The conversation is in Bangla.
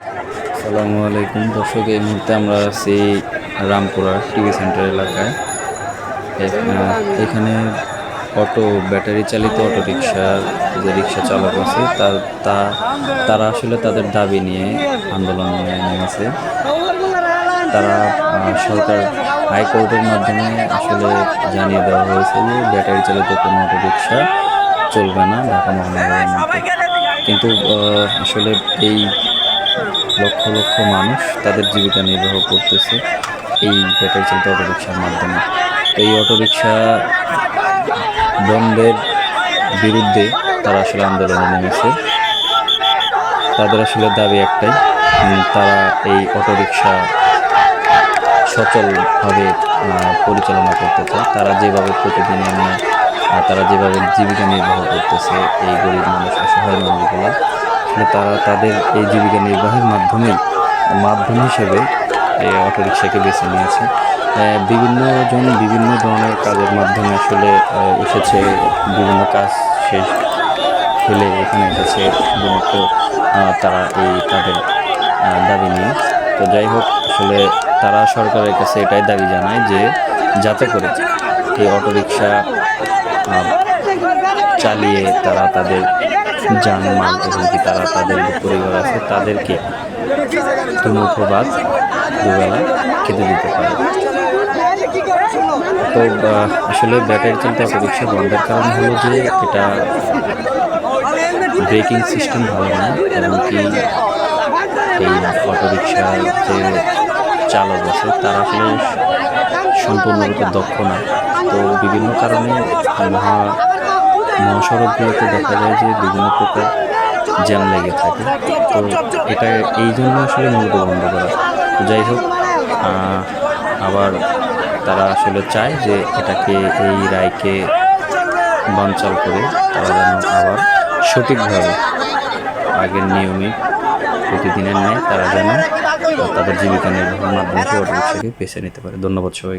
আসসালামু আলাইকুম। দর্শক, এই মুহূর্তে আমরা আছি রামপুরা টিভি সেন্টার এলাকায়। এখানে অটো, ব্যাটারি চালিত অটো রিক্সার যে রিক্সা চালক আছে, তার আসলে তাদের দাবি নিয়ে আন্দোলন নেমেছে। তারা সরকার হাইকোর্টের মাধ্যমে আসলে জানিয়ে দেওয়া হয়েছে যে ব্যাটারি চালিত কোনো অটো রিক্সা চলবে না ঢাকা মহানগরের মধ্যে। কিন্তু আসলে এই লক্ষ লক্ষ মানুষ তাদের জীবিকা নির্বাহ করতেছে এই ব্যাটারি চালিত অটোরিকশার মাধ্যমে। তো এই অটোরিকশা বন্ধের বিরুদ্ধে তারা আসলে আন্দোলনে নেমেছে। তাদের আসলে দাবি একটাই তারা এই অটোরিকশা সচলভাবে পরিচালনা করতে চায়। তারা যেভাবে প্রতিদিন এনে তারা যেভাবে জীবিকা নির্বাহ করতেছে, এই গরিব মানুষ, অসহায় তারা তাদের এই জীবিকা নির্বাহের মাধ্যমেই, মাধ্যম হিসেবে এই অটোরিকশাকে বেছে নিয়েছে। বিভিন্ন জন বিভিন্ন ধরনের কাজের মাধ্যমে আসলে এসেছে, বিভিন্ন কাজ শেষ ফেলে এখানে এসেছে শুধুমাত্র তারা এই তাদের দাবি নিয়ে। তো যাই হোক, আসলে তারা সরকারের কাছে এটাই দাবি জানায় যে, যাতে করে এই অটোরিকশা চালিয়ে তারা তাদের জানমাল এবং কি তারা তাদের যে পরিবার আছে তাদেরকে ভাত দুবেলা খেতে দিতে পারে। তো আসলে ব্যাটারি চালিত অটোরিকশা বন্ধের কারণ হলো যে এটা ব্রেকিং সিস্টেম ভালো না এমনকি এই অটোরিকশার যে চালক আছে তারা আসলে সম্পূর্ণরূপে দক্ষ না। তো বিভিন্ন কারণে মহা মহাসড়কগুলোতে দেখা যায় যে বিভিন্ন প্রকার জ্যাম লেগে থাকে। তো এটা, এই জন্য আসলে মূলত বন্ধ করা। যাই হোক আবার তারা আসলে চায় যে এটাকে, এই রায়কে বানচাল করে তারা যেন আবার সঠিকভাবে আগের নিয়মে প্রতিদিনের ন্যায় তারা যেন তাদের জীবিকা নির্বাহের মাধ্যমে অটো রিক্সাকে বেছে নিতে পারে। ধন্যবাদ সবাই